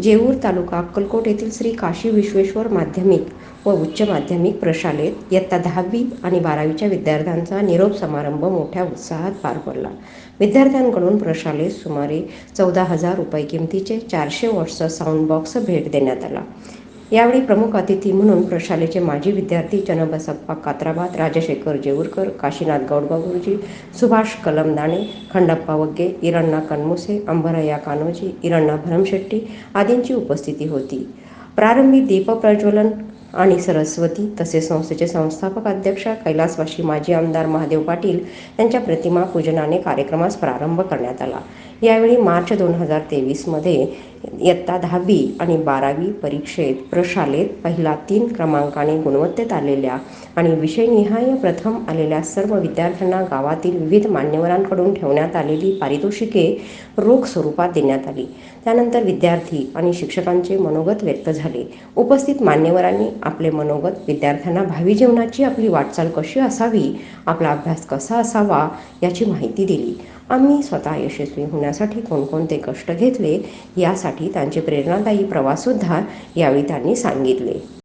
जेऊर तालुका अक्कलकोट येथील श्री काशी विश्वेश्वर माध्यमिक व उच्च माध्यमिक प्रशालेत इयत्ता दहावी आणि बारावीच्या विद्यार्थ्यांचा निरोप समारंभ मोठ्या उत्साहात पार पडला. विद्यार्थ्यांकडून प्रशालेत सुमारे चौदा हजार रुपये किमतीचे चारशे वॉट्सचा साऊंड बॉक्स भेट देण्यात आला. यावेळी प्रमुख अतिथी म्हणून प्रशालेचे माजी विद्यार्थी चनबसप्पा कात्राबाद राजशेखर जेऊरकर काशीनाथ गौडबा गुरुजी सुभाष कलमदाणे खंडप्पा वग्गे इरण्णा कनमुसे अंबरय्या कान्होजी इरण्णा भरमशेट्टी आदींची उपस्थिती होती. प्रारंभी दीपप्रज्वलन आणि सरस्वती तसेच संस्थेचे संस्थापक अध्यक्ष कैलासवाशी माजी आमदार महादेव पाटील यांच्या प्रतिमा पूजनाने कार्यक्रमास प्रारंभ करण्यात आला. यावेळी मार्च दोन हजार तेवीसमध्ये इयत्ता दहावी आणि बारावी परीक्षेत प्रशालेत पहिला तीन क्रमांकाने गुणवत्तेत आलेल्या आणि विषयनिहाय प्रथम आलेल्या सर्व विद्यार्थ्यांना गावातील विविध मान्यवरांकडून ठेवण्यात आलेली पारितोषिके रोख स्वरूपात देण्यात आली. त्यानंतर विद्यार्थी आणि शिक्षकांचे मनोगत व्यक्त झाले. उपस्थित मान्यवरांनी आपले मनोगत विद्यार्थ्यांना भावी जीवनाची आपली वाटचाल कशी असावी आपला अभ्यास कसा असावा याची माहिती दिली. आम्ही स्वतः यशस्वी होण्यासाठी कोणकोणते कष्ट घेतले यासाठी त्यांचे प्रेरणादायी प्रवाससुद्धा यावेळी त्यांनी सांगितले.